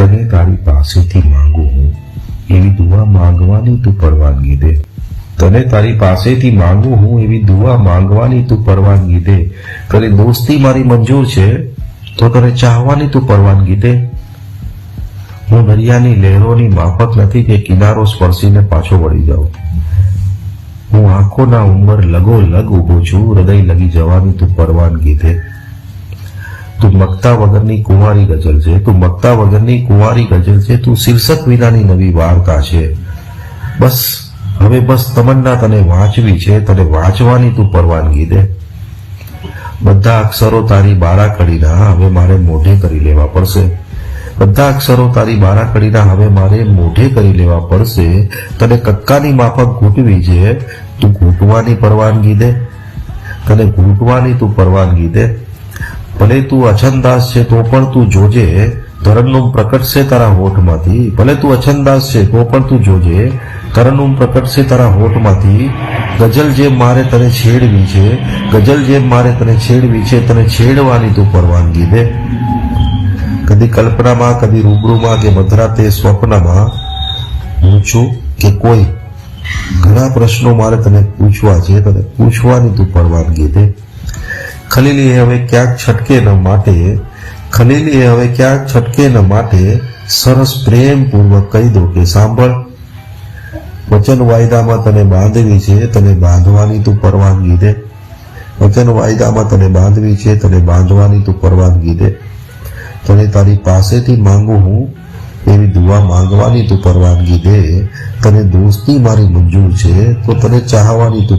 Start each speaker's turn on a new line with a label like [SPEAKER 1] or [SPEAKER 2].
[SPEAKER 1] તને તારી પાસેથી માંગુ હું. એવી દુઆ માંગવાની તું પરવાનગી દે. તને તારી પાસેથી માંગુ હું એવી દુઆ માંગવાની તું પરવાનગી દે. તારી દોસ્તી મારી મંજૂર છે, તો તને ચાહવાની તું પરવાનગી દે. હું દરિયાની લહેરોની માફક નથી કે કિનારો સ્પર્શીને પાછો વળી જાઉં. હું આંખોના ઉંમર લગો લગ ઊભો છું, હૃદય લગી જવાની તું પરવાનગી દે. તું મગતા વગરની કુંવારી ગઝલ છે, તું મગતા વગરની કુંવારી ગઝલ છે, તું શીર્ષક વિનાની નવી વાર્તા છે. બસ, હવે બસ તમન્ના તને વાંચવી છે, તને વાંચવાની તું પરવાનગી દે. બધા અક્ષરો તારી બારાકડીના, હવે મારે મોઢે કરી લેવા પડશે. બધા અક્ષરો તારી બારાકડીના, હવે મારે મોઢે કરી લેવા પડશે. તને કક્કાની માફક ઘૂંટવી છે, તું ઘૂંટવાની પરવાનગી દે. તને ઘૂંટવાની તું પરવાનગી દે. ભલે તું અછંદાસ છે તો પણ તું જોજે. તરન્નુમ પ્રકટશે તારા હોઠમાંથી. ભલે તું અછંદાસ છે તો પણ તું જોજે. તરન્નુમ પ્રકટશે તારા હોઠમાંથી. ગઝલ જે મારે તને છેડવી છે ગઝલ જેમ મારે તને છેડવી છે, તને છેડવાની તું પરવાનગી દે. કદી કલ્પનામાં, કદી રૂબરૂમાં કે મધરાતે સ્વપ્નમાં હું છું કે કોઈ? ઘણા પ્રશ્નો મારે તને પૂછવા છે, તને પૂછવાની તું પરવાનગી દે. ખલીલી હવે ક્યાંક છટકે ન માટે ખલીલીએ હવે ક્યાંક છટકે ન માટે સરસ પ્રેમપૂર્વક કહી દો કે સાંભળ, વચન વાયદામાં તને બાંધવી છે, તને બાંધવાની તું પરવાનગી દે. વચન વાયદામાં તને બાંધવી છે, તને બાંધવાની તું પરવાનગી દે. તને તારી પાસેથી માંગુ હું, એવી દુઆ માંગવાની તું પરવાનગી દે. તને દોસ્તી મારી મંજૂર છે, તો તને ચાહવાની તું